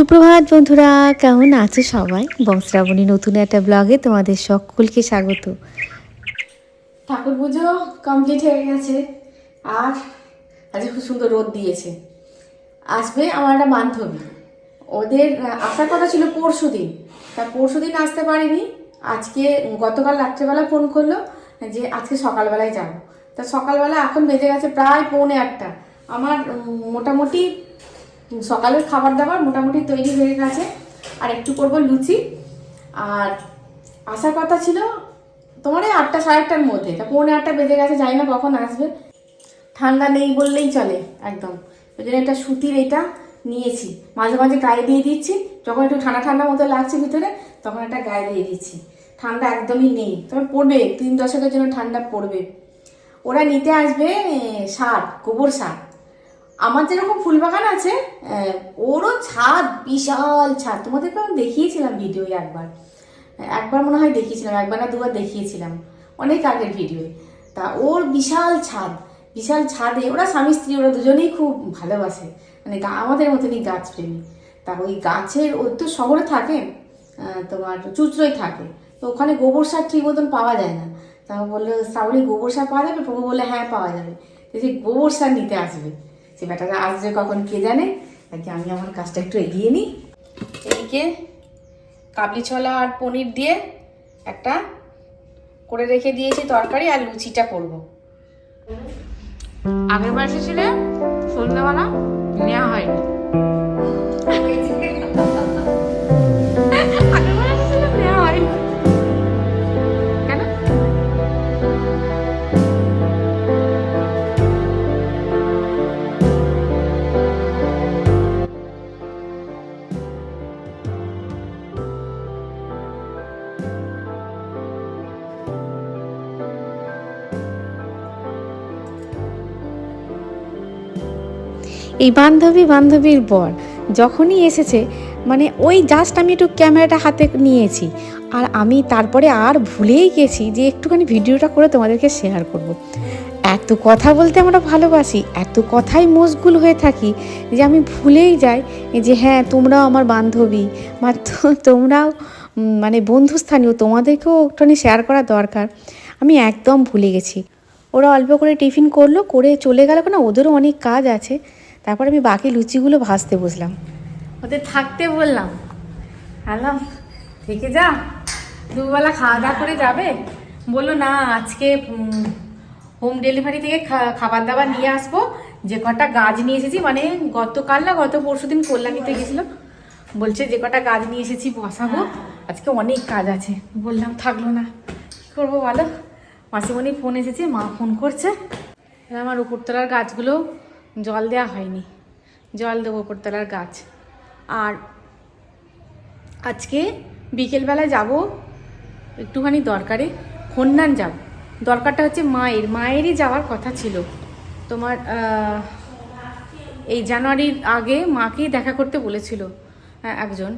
সুপ্রভাত বন্ধুরা, কেমন আছে সবাই? বংশ্রাবণী নতুন একটা ব্লগে তোমাদের সকলকে স্বাগত। ঠাকুর পুজো কমপ্লিট হয়ে গেছে, আর আজকে খুব সুন্দর রোদ দিয়েছে। আসবে আমার একটা বান্ধবী। ওদের আসার কথা ছিল পরশু দিন। তা পরশু দিন আসতে পারিনি। আজকে, গতকাল রাত্রেবেলা ফোন করল যে আজকে সকালবেলায় যাব। তা সকালবেলা এখন বেজে গেছে প্রায় পৌনে আটটা। আমার মোটামুটি সকালের খাবার দাবার মোটামুটি তৈরি হয়ে গেছে। আর একটু করব লুচি। আর আসার কথা ছিল তোমার এই আটটা, সাড়ে আটটার মধ্যে। তা পৌনে আটটা বেজে গেছে, জানি না কখন আসবে। ঠান্ডা নেই বললেই চলে, একদম। ওই জন্য একটা সুতির এটা নিয়েছি। মাঝে মাঝে গায়ে দিয়ে দিচ্ছি। যখন একটু ঠান্ডা ঠান্ডা মতো লাগছে ভিতরে, তখন একটা গায়ে দিয়ে দিচ্ছি। ঠান্ডা একদমই নেই। তবে পড়বে, তিন দশকের জন্য ঠান্ডা পড়বে। ওরা নিতে আসবে সার, গোবর সার। আমার যেরকম ফুল বাগান আছে ওরও ছাদ, বিশাল ছাদ। তোমাদেরকে আমি দেখিয়েছিলাম ভিডিও একবার। একবার মনে হয় দেখিয়েছিলাম, একবার না দুবার দেখিয়েছিলাম। অনেক আগের ভিডিও। তা ওর বিশাল ছাদ, বিশাল ছাদে ওরা স্বামী স্ত্রী, ওরা দুজনেই খুব ভালোবাসে। মানে আমাদের মতনই গাছ প্রেমী তা ওই গাছের ওই তো শহরে থাকে তোমার চুচড়োই থাকে। তো ওখানে গোবর সার ঠিক মতন পাওয়া যায় না। তা বলল, শ্রাবণী, গোবর সার পাওয়া যাবে? প্রভু বললে হ্যাঁ পাওয়া যাবে। সেই গোবর সার নিতে আসবে। সে ব্যাটারা আসবে কখন কে জানে? তাকে আমি আমার কাজটা একটু এগিয়ে নিই? এদিকে কাবলি ছোলা আর পনির দিয়ে একটা করে রেখে দিয়েছি তরকারি আর লুচিটা করব। আগের বার এসেছিলে, সন্ধ্যাবেলা নেওয়া হয়নি। এই বান্ধবী বান্ধবীর বর যখনই এসেছে মানে ওই জাস্ট আমি একটু ক্যামেরাটা হাতে নিয়েছি। আর আমি তারপরে আর ভুলেই গেছি যে একটুখানি ভিডিওটা করে তোমাদেরকে শেয়ার করব। এত কথা বলতে আমরা ভালোবাসি, এত কথাই মশগুল হয়ে থাকি যে আমি ভুলেই যাই যে হ্যাঁ তোমরাও আমার বান্ধবী বা তোমরাও মানে বন্ধুস্থানীয়, তোমাদেরকেও একটুখানি শেয়ার করা দরকার। আমি একদম ভুলে গেছি। ওরা অল্প করে টিফিন করল, করে চলে গেল না ওদেরও অনেক কাজ আছে। তারপর আমি বাকি লুচিগুলো ভাজতে বসলাম। ওদের থাকতে বললাম। হ্যালো থেকে যা। দুবেলা খাওয়া দাওয়া করে যাবে? বলল, না, আজকে হোম ডেলিভারি থেকে খাবার দাবার নিয়ে আসব। যে কটা গাছ নিয়ে এসেছি মানে গতকাল না, গত পরশু দিন কল্যাণীতে গেছিল। বলছে, যে কটা গাছ নিয়ে এসেছি, বসাবো। আজকে অনেক কাজ আছে। বললাম, থাকল না। কী করব বলো? মাসিমণি ফোন এসেছে, মা ফোন করছে। আমার উপরতলার গাছগুলো জল দেওয়া হয়নি। জল দেবো উপরতলার গাছ। আর আজকে বিকেলবেলা যাব একটুখানি দরকারে খন্নান যাব। দরকারটা হচ্ছে মায়ের। মায়েরই যাওয়ার কথা ছিল। তোমার এই জানুয়ারির আগে মাকেই দেখা করতে বলেছিল আহ, একজন।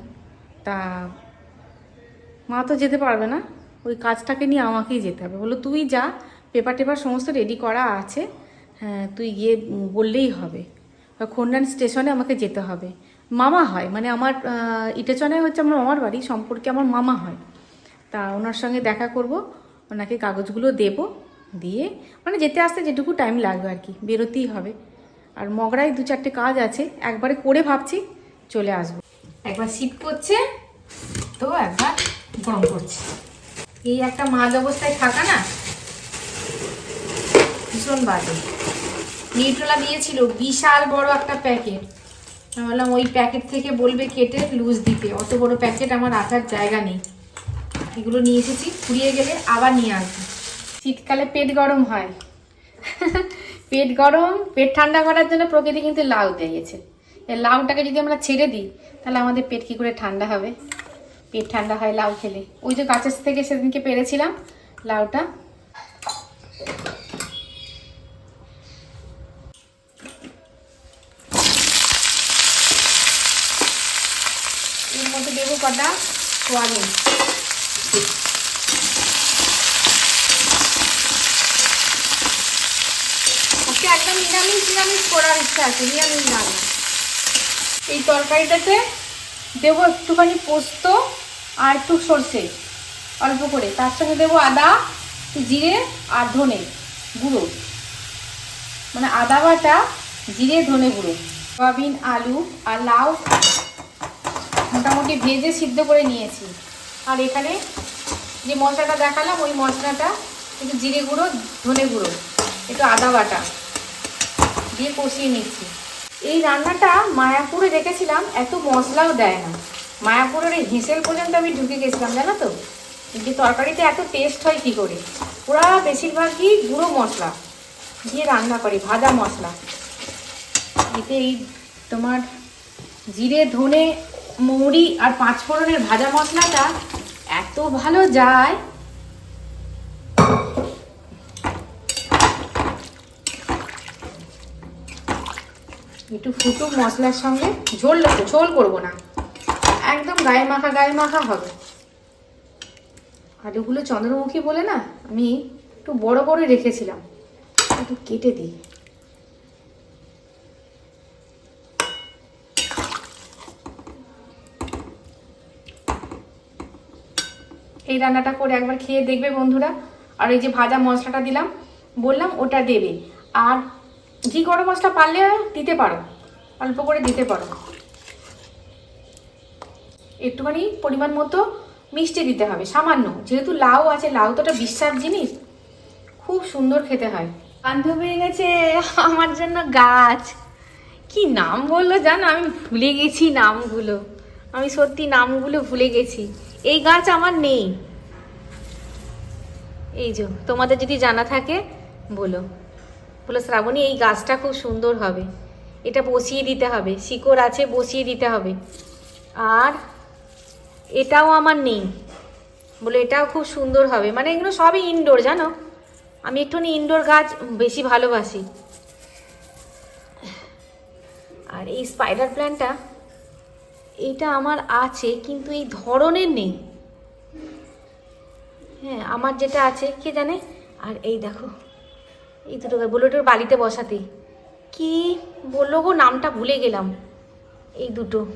তা মা তো যেতে পারবে না। ওই কাজটাকে নিয়ে আমাকেই যেতে হবে। বলল তুই যা পেপার টেপার সমস্ত রেডি করা আছে। হ্যাঁ তুই গিয়ে বললেই হবে। খন্ডান স্টেশনে আমাকে যেতে হবে। মামা হয় মানে আমার আহ, ইটেচনে হচ্ছে আমার মামার বাড়ি সম্পর্কে আমার মামা হয়। তা ওনার সঙ্গে দেখা করব ওনাকে কাগজগুলো দেব দিয়ে মানে যেতে আসতে যেটুকু টাইম লাগবে আর কি বেরোতেই হবে। আর মগরায় দু চারটে কাজ আছে একবারে করে ভাবছি চলে আসব। একবার শীত করছে তো একবার গরম করছে। এই একটা মাঝ অবস্থায় থাকা না ভীষণ বাজে। নিউট্রোলা দিয়েছিল, বিশাল বড় একটা প্যাকেট। আমি বললাম, ওই প্যাকেট থেকে বলবে কেটে লুজ দিতে। অত বড় প্যাকেট আমার রাখার জায়গা নেই। এগুলো নিয়ে এসেছি, ফুরিয়ে গেলে আবার নিয়ে আসব। শীতকালে পেট গরম হয়। পেট গরম, পেট ঠান্ডা করার জন্য প্রকৃতি কিন্তু লাউ দিয়েছে। এই লাউটাকে যদি আমরা ছেড়ে দিই, তাহলে আমাদের পেট কি করে ঠান্ডা হবে? পেট ঠান্ডা হয় লাউ খেলে। ওই যে গাছের থেকে সেদিনকে পেরেছিলাম লাউটা এর কটা সোয়াবিন। একদম নিরামিষ নিরামিষ করার ইচ্ছা আছে, নিরামিষ রান্না এই তরকারিটাতে দেবো একটুখানি পোস্ত আর একটু সর্ষে, অল্প করে। তার সঙ্গে দেবো আদা জিরে আর ধনে গুঁড়ো। মানে আদা বাটা, জিরে, ধনে গুঁড়ো। সয়াবিন, আলু আর লাউ। মোটামুটি ভেজে সিদ্ধ করে নিয়েছি। আর এখানে যে মশলাটা দেখালাম, ওই মশলাটা একটু জিরে গুঁড়ো, ধনে গুঁড়ো, একটু আদা বাটা দিয়ে কষিয়ে নিচ্ছি। এই রান্নাটা মায়াপুরে রেখেছিলাম, এত মশলাও দেয় না। মায়াপুরের এই হেঁসেল পর্যন্ত আমি ঢুকে গেছিলাম, জানো তো? যে তরকারিতে এত টেস্ট হয় কী করে? ওরা বেশিরভাগই গুঁড়ো মশলা দিয়ে রান্না করে, ভাজা মশলা। এতে এই তোমার জিরে, ধনে মৌরি আর পাঁচফোড়নের ভাজা মশলাটা এত ভালো যায়। একটু ফুটুক মশলার সঙ্গে, ঝোল ঝোল করব না। একদম গায়ে মাখা গায়ে মাখা হবে। আলুগুলো চন্দ্রমুখী বলে না, আমি একটু বড় করে রেখেছিলাম। একটু কেটে দিই। এই রান্নাটা করে একবার খেয়ে দেখবে বন্ধুরা। আর এই যে ভাজা মশলাটা দিলাম, বললাম ওটা দেবে। আর ঘি গরম মশলা পারলে দিতে পারো, অল্প করে দিতে পারো। একটুখানি পরিমাণ মতো মিষ্টি দিতে হবে, সামান্য। যেহেতু লাউ আছে, লাউ তো একটা বিশ্বাস জিনিস। খুব সুন্দর খেতে হয়। বান্ধবী এনেছে আমার জন্য গাছ। কি নাম বলল জানো? আমি ভুলে গেছি নামগুলো। আমি সত্যি নামগুলো ভুলে গেছি। এই গাছ আমার নেই। এই যে, তোমাদের যদি জানা থাকে, বলো। বলো, শ্রাবণী, এই গাছটা খুব সুন্দর হবে। এটা বসিয়ে দিতে হবে, শিকড় আছে, বসিয়ে দিতে হবে। আর এটাও আমার নেই। বলে, এটাও খুব সুন্দর হবে। মানে এগুলো সবই ইনডোর জানো? আমি একটুখানি ইনডোর গাছ বেশি ভালোবাসি। আর এই স্পাইডার প্ল্যান্টটা এইটা আমার আছে, কিন্তু এই ধরনের নেই। হ্যাঁ আমার যেটা আছে, কে জানে? আর এই দেখো, এই দুটো বুলেটের বালিতে বসাতে। কি বলল গো? নামটা ভুলে গেলাম। এই দুটো।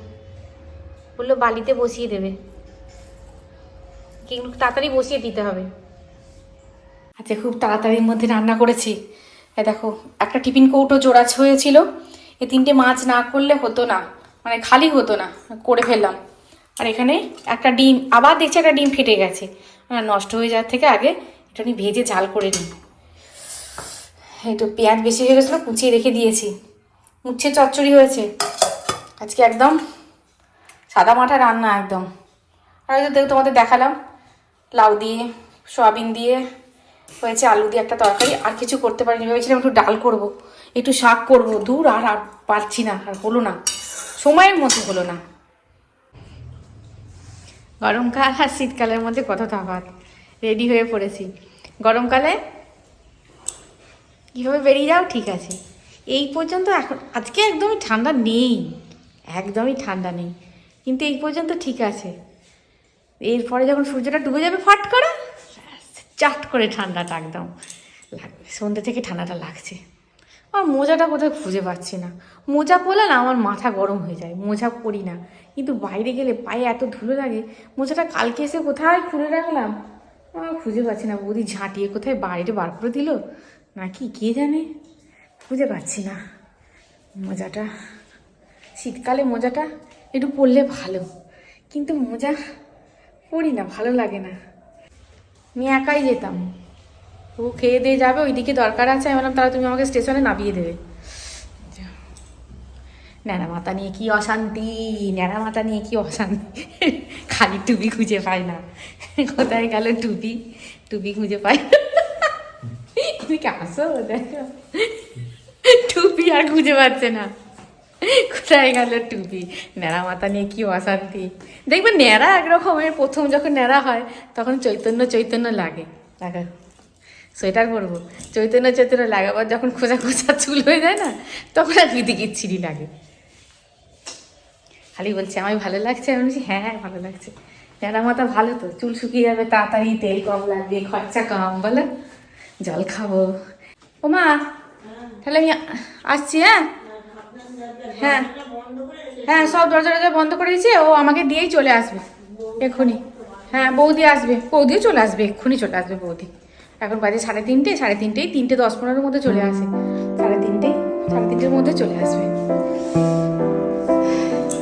বলল বালিতে বসিয়ে দেবে। কিন্তু তাড়াতাড়ি বসিয়ে দিতে হবে। আচ্ছা খুব তাড়াতাড়ির মধ্যে রান্না করেছি। দেখো, একটা টিফিন কৌটো জোড়াছ হয়েছিল। এই তিনটে মাছ না করলে হতো না। মানে খালি হতো না করে ফেললাম। আর এখানে একটা ডিম আবার দেখছি একটা ডিম ফেটে গেছে। আহ, নষ্ট হয়ে যাওয়ার থেকে আগে একটুখানি ভেজে ঝাল করে নিই। একটু পেঁয়াজ বেশি হয়ে গেছিল কুচিয়ে রেখে দিয়েছি। উচ্ছে চচ্চড়ি হয়েছে। আজকে একদম সাদা মাঠা রান্না একদম। আর যে দেখ- তোমাদের দেখালাম লাউ দিয়ে সয়াবিন দিয়ে হয়েছে আলু দিয়ে একটা তরকারি। আর কিছু করতে পারিনি ভেবেছিলাম একটু ডাল করব একটু শাক করব। দূর আর আর পারছি না আর হলো না। সময়ের মতো হলো না। গরমকাল আর শীতকালের মধ্যে কত তফাৎ। রেডি হয়ে পড়েছি। গরমকালে কীভাবে বেরিয়ে যাও? ঠিক আছে। এই পর্যন্ত এখন, আজকে একদমই ঠান্ডা নেই। একদমই ঠান্ডা নেই। কিন্তু এই পর্যন্ত ঠিক আছে। এরপরে যখন সূর্যটা ডুবে যাবে ফাট করে চাট করে ঠান্ডাটা একদম লাগবে। সন্ধ্যে থেকে ঠান্ডাটা লাগছে। আমার মোজাটা কোথায় খুঁজে পাচ্ছি না। মোজা পরলে না আমার মাথা গরম হয়ে যায়, মোজা পরি না। কিন্তু বাইরে গেলে পায়ে এত ধুলো লাগে, মোজাটা কালকে এসে কোথায় খুলে রাখলাম? আমার খুঁজে পাচ্ছি না। বৌদি ঝাঁটিয়ে কোথায় বাইরে বার করে দিল? নাকি কে জানে? খুঁজে পাচ্ছি না মোজাটা। শীতকালে মোজাটা একটু পরলে ভালো, কিন্তু মোজা পরি না, ভালো লাগে না। আমি একাই যেতাম। ও খেয়ে দিয়ে যাবে, ওইদিকে দরকার আছে। আমি বললাম, তাহলে তুমি আমাকে স্টেশনে নামিয়ে দেবে। ন্যাড়া মাথা নিয়ে কি অশান্তি? ন্যাড়া মাথা নিয়ে কি অশান্তি? খালি টুপি খুঁজে পাই না। কোথায় গেল টুপি? টুপি খুঁজে পাই না। তুমি কি আসো টুপি আর খুঁজে পাচ্ছে না। কোথায় গেল টুপি? ন্যাড়া মাথা নিয়ে কি অশান্তি? দেখবে ন্যাড়া একরকমের, প্রথম যখন ন্যাড়া হয়, তখন চৈতন্য চৈতন্য লাগে। দেখো। সোয়েটার পরবো। চৈতন্য চৈতন্য লাগে আবার যখন খোঁজা খোঁজা চুল হয়ে যায় না, তখন আর বিধি কিচ্ছিরি লাগে। খালি বলছে, আমায় ভালো লাগছে? আমি বলছি হ্যাঁ হ্যাঁ ভালো লাগছে। ন্যাড়া মাথা ভালো তো, চুল শুকিয়ে যাবে, তাড়াতাড়ি তেল কম লাগবে, খরচা কম, বলো। জল খাব। ও মা, তাহলে আমি আসছি হ্যাঁ? হ্যাঁ। হ্যাঁ সব দরজা দরজা বন্ধ করে দিয়েছে, ও আমাকে দিয়েই চলে আসবে, এক্ষুনি। হ্যাঁ বৌদি আসবে, বৌদিও চলে আসবে, এক্ষুনি চলে আসবে বৌদি। এখন বাজে সাড়ে তিনটে, সাড়ে তিনটেই তিনটে দশ পনেরোর মধ্যে চলে আসে। সাড়ে তিনটে, সাড়ে তিনটের মধ্যে চলে আসবে।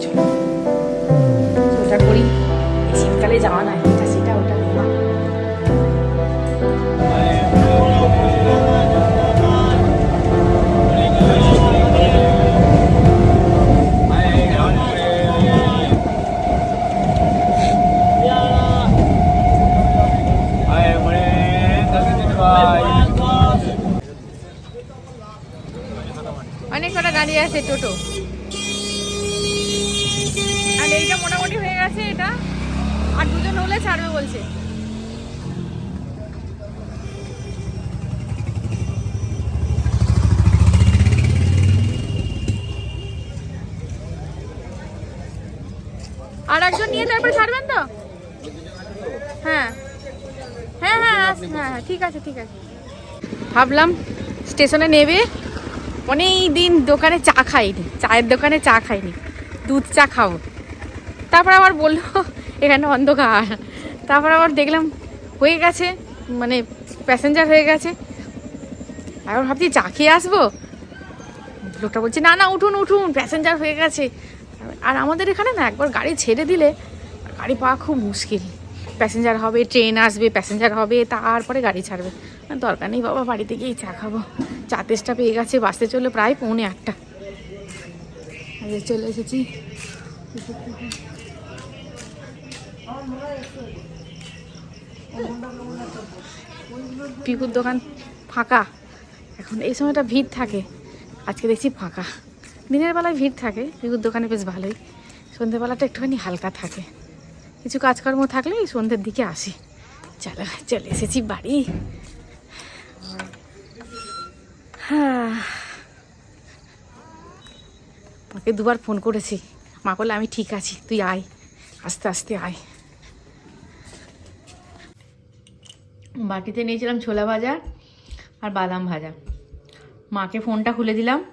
চলো। করি। শীতকালে যাওয়া না কটা আছে টোটো। আর এইটা মোটামুটি হয়ে গেছে এটা। আর দুজন হলে ছাড়বে বলছে। আর একজন নিয়ে তারপরে ছাড়বেন তো? হ্যাঁ। হ্যাঁ হ্যাঁ হ্যাঁ হ্যাঁ ঠিক আছে ঠিক আছে। ভাবলাম স্টেশনে নেবে। অনেক দিন দোকানে চা খাইনি, চায়ের দোকানে চা খাইনি, দুধ চা খাব। তারপর আবার বলল, এখানে অন্ধকার। তারপর আবার দেখলাম হয়ে গেছে মানে প্যাসেঞ্জার হয়ে গেছে। আবার ভাবছি চা খেয়ে আসব। লোকটা বলছে, না না, উঠুন উঠুন প্যাসেঞ্জার হয়ে গেছে। আর আমাদের এখানে না একবার গাড়ি ছেড়ে দিলে গাড়ি পাওয়া খুব মুশকিল। প্যাসেঞ্জার হবে ট্রেন আসবে প্যাসেঞ্জার হবে, তারপরে গাড়ি ছাড়বে। দরকার নেই, বাবা, বাড়িতে গিয়েই চা খাব। চা তেষ্টা পেয়ে গেছে, বাসে চলে প্রায় পৌনে এই যে চলে এসেছি। পিকুর দোকান ফাঁকা। এখন এই সময়টা ভিড় থাকে। আজকে দেখছি ফাঁকা। দিনের বেলায় ভিড় থাকে, পিকুর দোকানে বেশ ভালোই। সন্ধ্যেবেলাটা একটুখানি হালকা থাকে। কিছু কাজকর্ম থাকলে এই সন্ধ্যের দিকে আসি। চলো, চলে এসেছি বাড়ি। মাকে দুবার ফোন করেছি। মা বললে, আমি ঠিক আছি, তুই আয়। আস্তে আস্তে আয়। বাটিতে নিয়েছিলাম ছোলা ভাজা আর বাদাম ভাজা। মাকে ফোনটা খুলে দিলাম।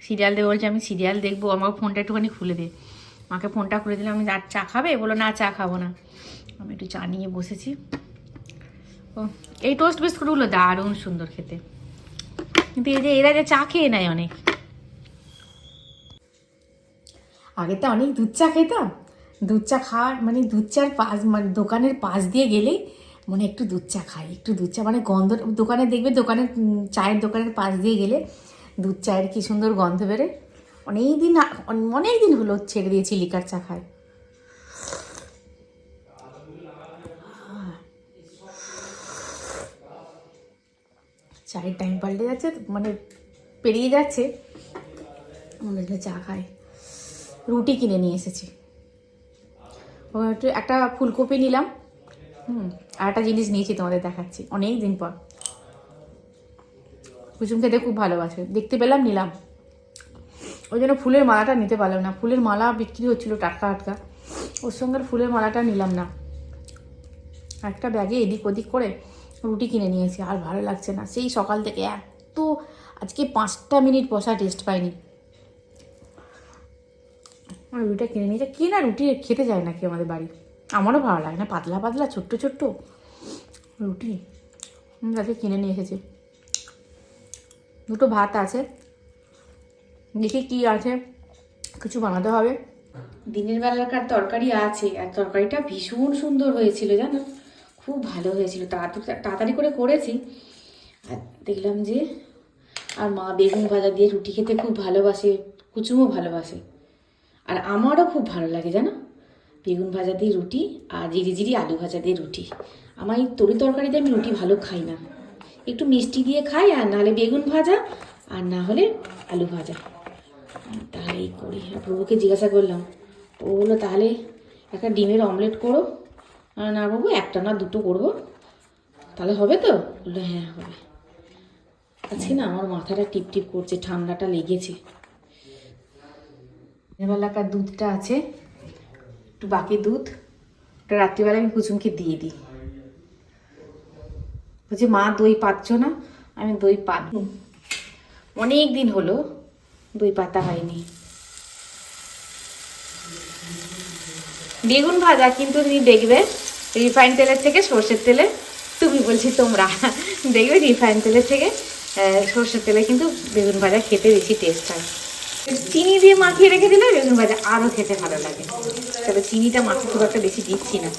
সিরিয়াল দেখে বলছে, আমি সিরিয়াল দেখব, আমাকে ফোনটা একটুখানি খুলে দে। মাকে ফোনটা খুলে দিলাম, আমি আর চা খাবে? বলো না, চা খাব না। আমি একটু চা নিয়ে বসেছি। ও, এই টোস্ট বিস্কুটগুলো দারুণ সুন্দর খেতে। কিন্তু এই যে এরা যে চা খেয়ে নেয় অনেক। আগে তো অনেক দুধ চা খেতাম। দুধ চা খাওয়ার মানে দুধ চার পাশ মানে দোকানের পাশ দিয়ে গেলেই মনে একটু দুধ চা খাই। একটু দুধ চা মানে গন্ধ, দোকানে দেখবে দোকানের চায়ের দোকানের পাশ দিয়ে গেলে দুধ চায়ের কি সুন্দর গন্ধ বেরে অনেক দিন অনেক দিন হলো ছেড়ে দিয়েছি লিকার চা খাই। চায়ের টাইম পাল্টে যাচ্ছে মানে পেরিয়ে যাচ্ছে। হচ্ছে চা খাই। রুটি কিনে নিয়ে এসেছি। একটা ফুলকপি নিলাম। হুম, আর একটা জিনিস নিয়েছি তোমাদের দেখাচ্ছি, অনেক দিন পর। কুসুম খেতে খুব ভালোবাসে, দেখতে পেলাম, নিলাম। ওই জন্য ফুলের মালাটা নিতে পারলাম না। ফুলের মালা বিক্রি হচ্ছিল টাটকা টাটকা। ওর সঙ্গে ফুলের মালাটা নিলাম না। একটা ব্যাগে এদিক ওদিক করে রুটি কিনে নিয়েছি, আর ভালো লাগছে না। সেই সকাল থেকে এত, আজকে পাঁচটা মিনিট বসা টেস্ট পাইনি। রুটিটা কিনে নিয়েছে। কি না রুটি খেতে যায় নাকি আমাদের বাড়ি? আমারও ভালো লাগে না, পাতলা পাতলা, ছোট্ট ছোট্ট রুটি। আজকে কিনে নিয়ে এসেছি। দুটো ভাত আছে। দেখি কি আছে। কিছু বানাতে হবে। দিনের বেলাকার তরকারি আছে, আর তরকারিটা ভীষণ সুন্দর হয়েছিল, জানো? খুব ভালো হয়েছিল। তাড়াতাড়ি করে করেছি। আর দেখলাম যে, আর মা বেগুন ভাজা দিয়ে রুটি খেতে খুব ভালোবাসে কুচুমও ভালোবাসে। আর আমারও খুব ভালো লাগে, জানো? বেগুন ভাজা দিয়ে রুটি আর জিরি জিরি আলু ভাজা দিয়ে রুটি। আমার এই তরি তরকারিতে আমি রুটি ভালো খাই না। একটু মিষ্টি দিয়ে খাই আর নাহলে বেগুন ভাজা আর না হলে আলু ভাজা। তাহলে এই করি। প্রভুকে জিজ্ঞাসা করলাম ও বলল তাহলে একটা ডিমের অমলেট করো। না বাবু, একটা না দুটো করব। তাহলে হবে তো? বলল হ্যাঁ হবে। আজকে না আমার মাথাটা টিপ টিপ করছে, ঠান্ডাটা লেগেছে। বেলাকার দুধটা আছে, একটু বাকি দুধ। ওটা রাত্রিবেলা আমি কুচুমকে দিয়ে দিই। বলছে, মা, দই পাচ্ছ না? আমি দই পাত অনেক দিন হলো দই পাতা হয়নি। বেগুন ভাজা, কিন্তু তুমি দেখবে রিফাইন তেলের থেকে সর্ষের তেলে তুমি বলছি তোমরা। দেখবে রিফাইন তেলের থেকে সর্ষের তেলে কিন্তু বেগুন ভাজা খেতে বেশি টেস্ট হয়। চিনি দিয়ে মাখিয়ে রেখে দিলে বেগুন ভাজা আরও খেতে ভালো লাগে। তবে চিনিটা মাখা খুব একটা বেশি দিচ্ছি না।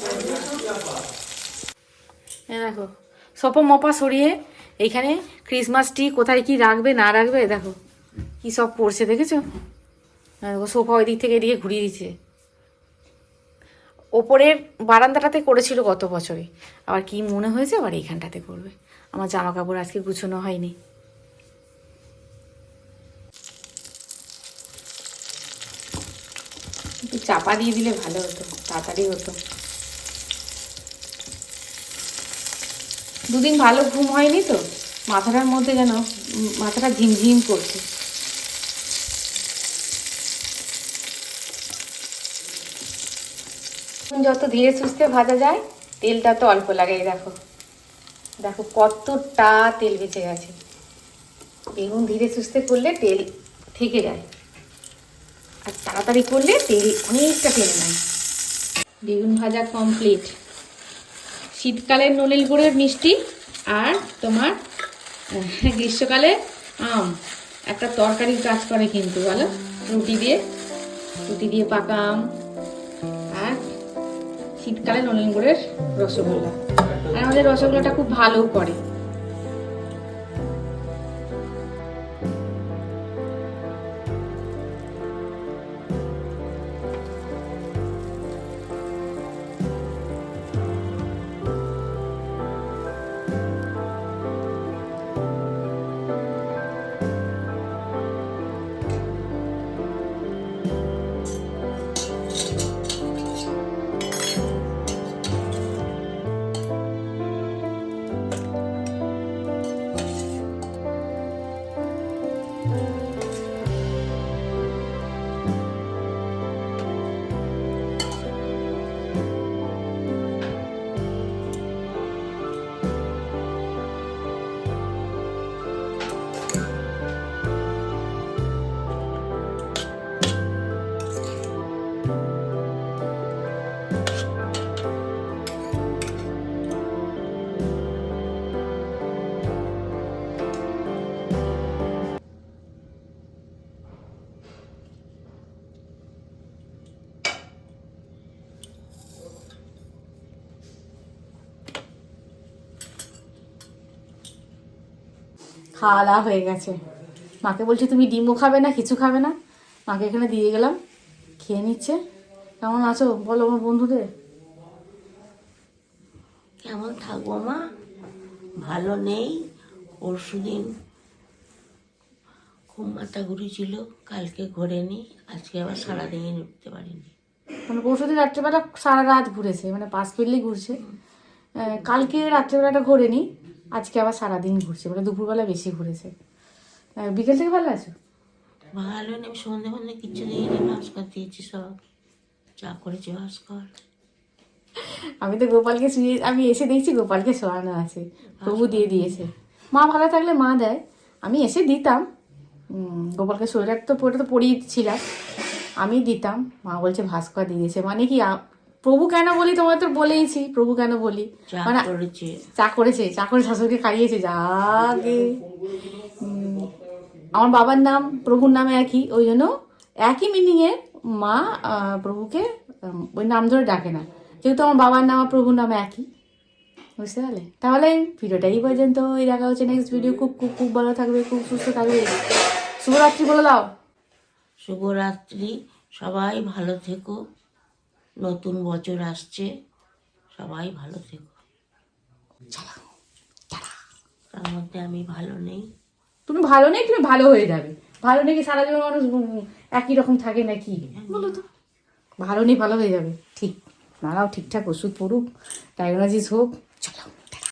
দেখো সোপা মপা সরিয়ে এইখানে ক্রিসমাস ট্রি কোথায় কি রাখবে না রাখবে দেখো কি সব করছে দেখেছ? হ্যাঁ, দেখো সোফা ওই দিক থেকে এদিকে ঘুরিয়ে দিচ্ছে। ওপরের বারান্দাটাতে করেছিল গত বছরে। আবার কি মনে হয়েছে আবার এইখানটাতে করবে? আমার জামা কাপড় আজকে গুছানো হয়নি। চাপা দিয়ে দিলে ভালো হতো, তাড়াতাড়ি হতো। দুদিন ভালো ঘুম হয়নি তো? মাথাটার মধ্যে যেন মাথাটা ঝিমঝিম করছে। যত ধীরে সুস্থে ভাজা যায়, তেলটা তো অল্প লাগে দেখো। দেখো কতটা তেল বেঁচে গেছে। বেগুন ধীরে সুস্থে করলে তেল থেকে যায়। আর তাড়াতাড়ি করলে তেল অনেকটা তেল নেয়। বেগুন ভাজা কমপ্লিট শীতকালের নলিল গুড়ের মিষ্টি আর তোমার গ্রীষ্মকালে আম। একটা তরকারির কাজ করে কিন্তু, বলো? রুটি দিয়ে রুটি দিয়ে পাকা আম। শীতকালে নলেন গুড়ের রসগোল্লা। আর আমাদের রসগোল্লাটা খুব ভালো করে। খাওয়া দাওয়া হয়ে গেছে। মাকে বলছি তুমি ডিমও খাবে না কিছু খাবে না? মাকে এখানে দিয়ে গেলাম খেয়ে নিচ্ছে। কেমন আছো? বলো আমার বন্ধুদের। কেমন থাকব মা? ভালো নেই। পরশু দিন খুব মাথা ঘুরেছিল কালকে ঘোরেনি আজকে আবার সারাদিন উঠতে পারিনি। মানে পরশু দিন রাত্রেবেলা সারা রাত ঘুরেছে মানে পাঁচ পেলেই ঘুরছে। কালকে রাত্রেবেলাটা ঘোরেনি আজকে আবার সারাদিন ঘুরছে মানে দুপুরবেলা বেশি ঘুরেছে। বিকেল থেকে ভালো আছো? ভালো নেই সন্ধে ফন্ধে কিচ্ছু দিইনি ভাস্কর দিয়েছি সব। চা করেছি ভাস্কর আমি তো গোপালকে শুয়ে আমি এসে দেখছি গোপালকে শোয়ানো আছে প্রভু দিয়ে দিয়েছে। মা ভালো থাকলে মা দেয় আমি এসে দিতাম। গোপালকে শরীর তো পরে তো পড়িয়েছিলাম আমি দিতাম মা বলছে ভাস্কর দিয়েছে। মানে কি প্রভু কেন বলি? তোমার তো বলেইছি প্রভু কেন বলি? চা মানে চা করেছে চা করে শাশুড়িকে খাইয়েছে যাকে আমার বাবার নাম প্রভুর নামে একই ওই জন্য একই মিনিংয়ে মা প্রভুকে ওই নাম ধরে ডাকে না। যেহেতু আমার বাবার নাম আর প্রভুর নাম একই। বুঝতে পারলে? তাহলে ভিডিওটা এই পর্যন্ত। এই দেখা হচ্ছে নেক্সট ভিডিও খুব খুব খুব ভালো থাকবে খুব সুস্থ থাকবে। শুভরাত্রি বলে দাও। শুভরাত্রি। সবাই ভালো থেকো। নতুন বছর আসছে। সবাই ভালো থেকো। তার মধ্যে আমি ভালো নেই। তুমি ভালো নেই তুমি ভালো হয়ে যাবে। ভালো নেই কি সারা জীবন মানুষ একই রকম থাকে নাকি? বলো তো। ভালো নেই ভালো হয়ে যাবে। ঠিক নারাও ঠিকঠাক ওষুধ পড়ুক ডায়াগনোসিস হোক